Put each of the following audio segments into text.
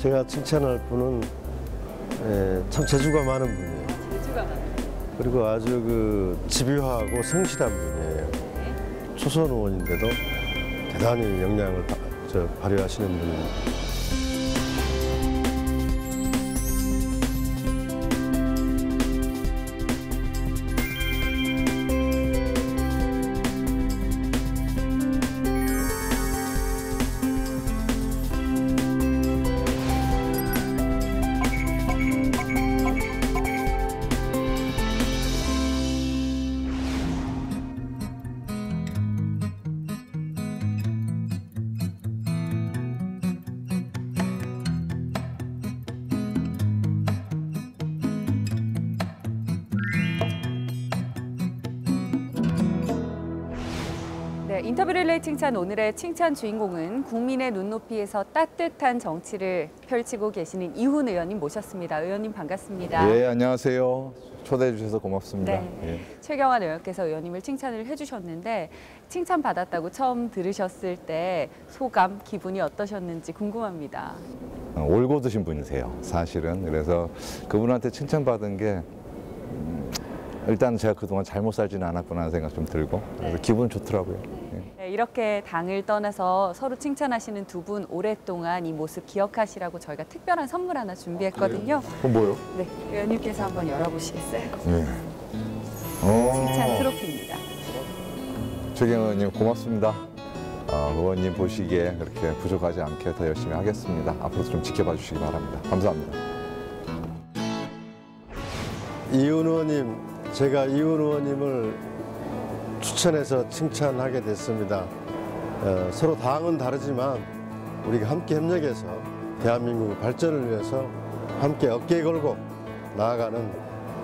제가 칭찬할 분은 에, 참 재주가 많은 분이에요. 재주가 많아요. 그리고 아주 그 집요하고 성실한 분이에요. 초선 의원인데도 대단히 역량을 바- 저 발휘하시는 분입니다. 네, 인터뷰 릴레이 칭찬 오늘의 칭찬 주인공은 국민의 눈높이에서 따뜻한 정치를 펼치고 계시는 이훈 의원님 모셨습니다. 의원님 반갑습니다. 예, 안녕하세요. 초대해 주셔서 고맙습니다. 네. 예. 최경환 의원께서 의원님을 칭찬을 해주셨는데 칭찬 받았다고 처음 들으셨을 때 소감, 기분이 어떠셨는지 궁금합니다. 어, 올고 드신 분이세요, 사실은. 그래서 그분한테 칭찬 받은 게 음, 일단 제가 그동안 잘못 살지는 않았구나 하는 생각 좀 들고 그래서 기분 좋더라고요. 예. 네, 이렇게 당을 떠나서 서로 칭찬하시는 두 분 오랫동안 이 모습 기억하시라고 저희가 특별한 선물 하나 준비했거든요. 그건 뭐요? 네, 의원님께서 한번 열어보시겠어요? 예. 칭찬 어, 트로피입니다. 최경 의원님 고맙습니다. 어, 의원님 보시기에 그렇게 부족하지 않게 더 열심히 하겠습니다. 앞으로도 좀 지켜봐 주시기 바랍니다. 감사합니다. 이훈 의원님, 제가 이훈 의원님을 추천해서 칭찬하게 됐습니다. 어, 서로 당은 다르지만 우리가 함께 협력해서 대한민국 발전을 위해서 함께 어깨 걸고 나아가는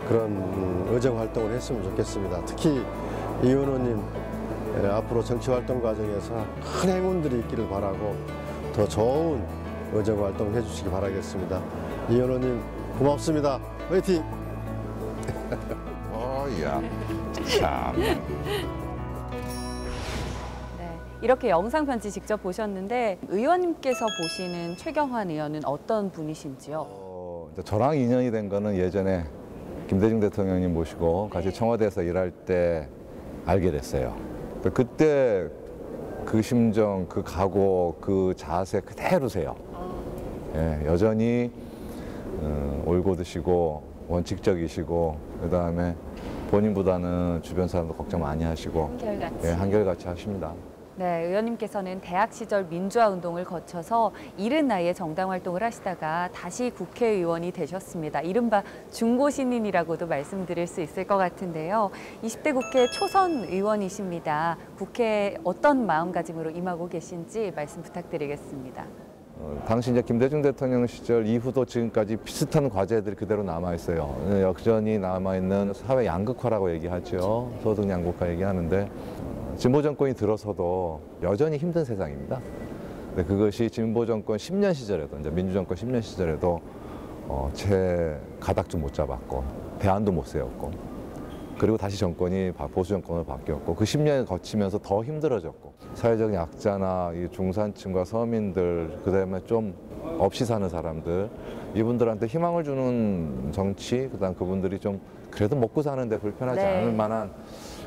그런 음, 의정 활동을 했으면 좋겠습니다. 특히 이훈 의원님 에, 앞으로 정치 활동 과정에서 큰 행운들이 있기를 바라고 더 좋은 의정 활동 해주시기 바라겠습니다. 이훈 의원님 고맙습니다. 화이팅! 어야 참. 네, 이렇게 영상 편지 직접 보셨는데 의원님께서 보시는 최경환 의원은 어떤 분이신지요? 어, 저랑 인연이 된 거는 예전에 김대중 대통령님 모시고 같이 청와대에서 일할 때 알게 됐어요. 그때 그 심정, 그 각오, 그 자세 그대로세요. 예, 여전히 어, 올곧으시고 원칙적이시고 그 다음에 본인보다는 주변 사람도 걱정 많이 하시고 한결같이. 예, 한결같이 하십니다. 네, 의원님께서는 대학 시절 민주화 운동을 거쳐서 이른 나이에 정당 활동을 하시다가 다시 국회의원이 되셨습니다. 이른바 중고 신인이라고도 말씀드릴 수 있을 것 같은데요. 20대 국회 초선 의원이십니다. 국회에 어떤 마음가짐으로 임하고 계신지 말씀 부탁드리겠습니다. 어, 당시 이제 김대중 대통령 시절 이후도 지금까지 비슷한 과제들이 그대로 남아 있어요. 어, 여전히 남아 있는 사회 양극화라고 얘기하죠. 소득 양극화 얘기하는데 어, 진보 정권이 들어서도 여전히 힘든 세상입니다. 그것이 진보 정권 10년 시절에도 이제 민주 정권 10년 시절에도 어, 제 가닥도 못 잡았고 대안도 못 세웠고 그리고 다시 정권이 바- 보수 정권으로 바뀌었고 그 10년을 거치면서 더 힘들어졌고 사회적 약자나 이 중산층과 서민들 그다음에 좀 없이 사는 사람들 이분들한테 희망을 주는 정치 그다음 그분들이 좀 그래도 먹고 사는데 불편하지 네. 않을 만한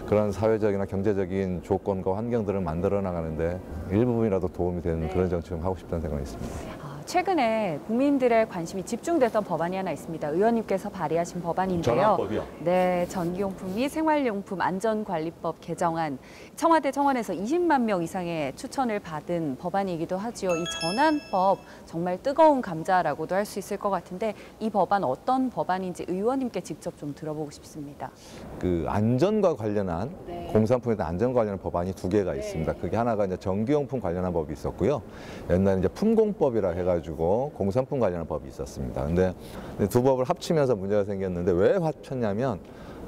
그런 사회적이나 경제적인 조건과 환경들을 만들어 나가는데 일부분이라도 도움이 되는 네. 그런 정치 좀 하고 싶다는 생각이 있습니다. 아, 최근에 국민들의 관심이 집중됐던 법안이 하나 있습니다. 의원님께서 발의하신 법안인데요. 네, 전기용품 및 생활용품 안전관리법 개정안 청와대 청원에서 20만 명 이상의 추천을 받은 법안이기도 하지요. 이 전환법 정말 뜨거운 감자라고도 할 수 있을 것 같은데 이 법안 어떤 법안인지 의원님께 직접 좀 들어보고 싶습니다. 그 안전과 관련한 네. 공산품에 대한 안전 관련 법안이 두 개가 있습니다. 그게 하나가 이제 전기용품 관련한 법이 있었고요. 옛날에 이제 품공법이라 해가지고 공산품 관련한 법이 있었습니다. 근데 두 법을 합치면서 문제가 생겼는데 왜 합쳤냐면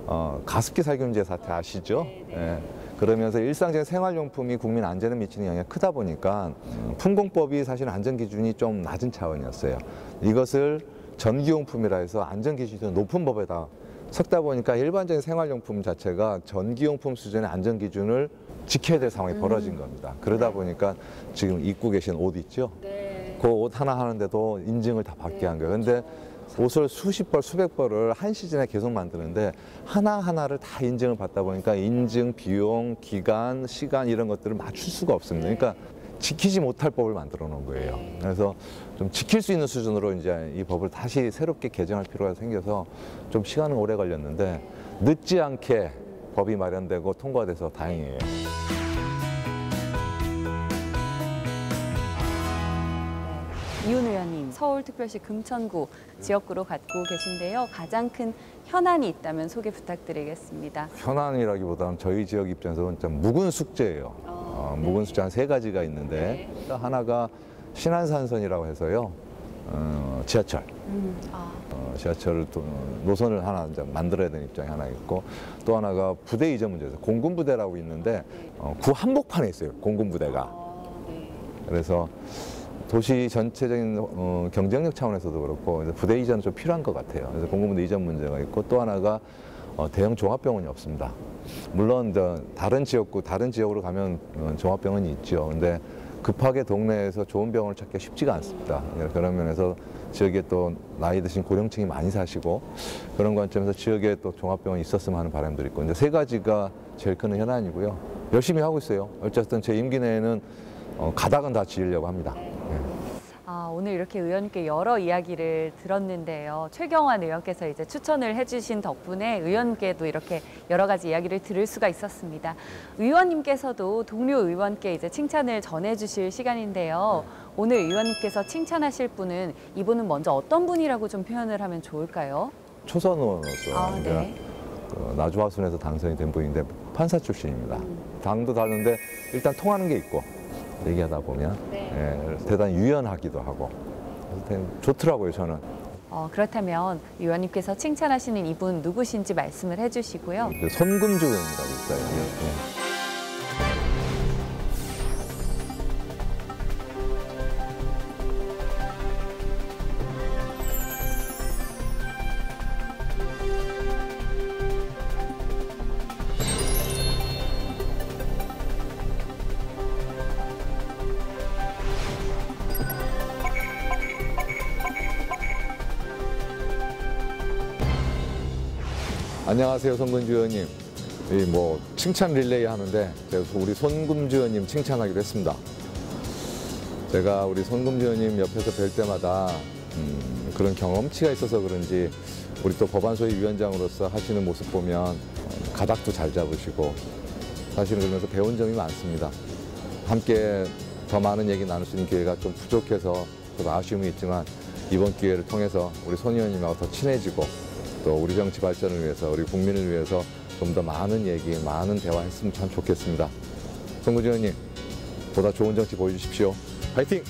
어, 가습기 살균제 사태 아시죠? 예. 그러면서 일상적인 생활용품이 국민 안전에 미치는 영향이 크다 보니까 음, 품공법이 사실 안전 기준이 좀 낮은 차원이었어요. 이것을 전기용품이라 해서 안전 기준이 더 높은 법에다 섞다 보니까 일반적인 생활용품 자체가 전기용품 수준의 안전 기준을 지켜야 될 상황이 벌어진 겁니다. 그러다 보니까 지금 입고 계신 옷 있죠? 네. 그 옷 하나 하는데도 인증을 다 받게 한 거예요. 근데 옷을 수십 벌, 수백 벌을 한 시즌에 계속 만드는데 하나하나를 다 인증을 받다 보니까 인증, 비용, 기간, 시간 이런 것들을 맞출 수가 없습니다. 그러니까 지키지 못할 법을 만들어 놓은 거예요. 그래서 좀 지킬 수 있는 수준으로 이제 이 법을 다시 새롭게 개정할 필요가 생겨서 좀 시간은 오래 걸렸는데 늦지 않게 법이 마련되고 통과돼서 다행이에요. 서울특별시 금천구 지역구로 갖고 계신데요. 가장 큰 현안이 있다면 소개 부탁드리겠습니다. 현안이라기보다는 저희 지역 입장에서는 좀 묵은 숙제예요. 어, 묵은 숙제 한 세 가지가 있는데 하나가 신안산선이라고 해서요. 어, 지하철. 음, 아, 어, 지하철을 또 노선을 하나 이제 만들어야 되는 입장이 하나 있고 또 하나가 부대 이전 문제에서 공군 부대라고 있는데 어, 구 한복판에 있어요. 공군 부대가. 아, 네. 그래서 도시 전체적인 어, 경쟁력 차원에서도 그렇고 이제 부대 이전 좀 필요한 것 같아요. 그래서 공군부대 이전 문제가 있고 또 하나가 어, 대형 종합병원이 없습니다. 물론 저 다른 지역구 다른 지역으로 가면 어, 종합병원이 있죠. 근데 급하게 동네에서 좋은 병원을 찾기가 쉽지가 않습니다. 예, 그런 면에서 지역에 또 나이 드신 고령층이 많이 사시고 그런 관점에서 지역에 또 종합병원이 있었으면 하는 바람들이 있고 이제 세 가지가 제일 큰 현안이고요. 열심히 하고 있어요. 어쨌든 제 임기 내에는 어, 가닥은 다 지으려고 합니다. 오늘 이렇게 의원님께 여러 이야기를 들었는데요. 최경환 의원께서 이제 추천을 해주신 덕분에 의원께도 이렇게 여러 가지 이야기를 들을 수가 있었습니다. 의원님께서도 동료 의원께 이제 칭찬을 전해주실 시간인데요. 오늘 의원님께서 칭찬하실 분은 이분은 먼저 어떤 분이라고 좀 표현을 하면 좋을까요? 초선 의원으로서 아, 네. 그 나주화순에서 당선이 된 분인데 판사 출신입니다. 당도 다른데 일단 통하는 게 있고 얘기하다 보면 네. 예, 대단히 유연하기도 하고 좋더라고요 저는. 어, 그렇다면 의원님께서 칭찬하시는 이분 누구신지 말씀을 해주시고요. 그 손금주 의원이라고 있어요. 예. 안녕하세요, 손금주 의원님. 이뭐 칭찬 릴레이 하는데 제가 우리 손금주 의원님 칭찬하기로 했습니다. 제가 우리 손금주 의원님 옆에서 뵐 때마다 음, 그런 경험치가 있어서 그런지 우리 또 법안소위 위원장으로서 하시는 모습 보면 어, 가닥도 잘 잡으시고 사실은 그러면서 배운 점이 많습니다. 함께 더 많은 얘기 나눌 수 있는 기회가 좀 부족해서 저도 아쉬움이 있지만 이번 기회를 통해서 우리 손 의원님하고 더 친해지고 또 우리 정치 발전을 위해서 우리 국민을 위해서 좀 더 많은 얘기, 많은 대화했으면 참 좋겠습니다. 송구지 의원님, 보다 좋은 정치 보여주십시오. 파이팅!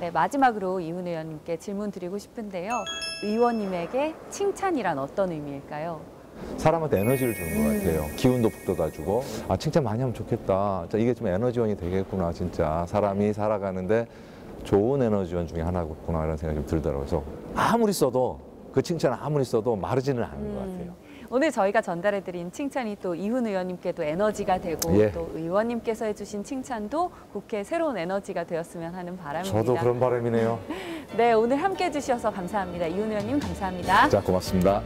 네, 마지막으로 이훈 의원님께 질문 드리고 싶은데요. 의원님에게 칭찬이란 어떤 의미일까요? 사람한테 에너지를 주는 것 같아요. 기운도 북돋아주고 아 칭찬 많이 하면 좋겠다. 이게 좀 에너지원이 되겠구나 진짜 사람이 살아가는데 좋은 에너지원 중에 하나구나 이런 생각이 좀 들더라고요. 그래서 아무리 써도 그 칭찬 아무리 써도 마르지는 않는 것 같아요. 오늘 저희가 전달해드린 칭찬이 또 이훈 의원님께도 에너지가 되고 예. 또 의원님께서 해주신 칭찬도 국회 새로운 에너지가 되었으면 하는 바람입니다. 저도 그런 바람이네요. 네, 오늘 함께 해 주셔서 감사합니다. 이훈 의원님 감사합니다. 자 고맙습니다.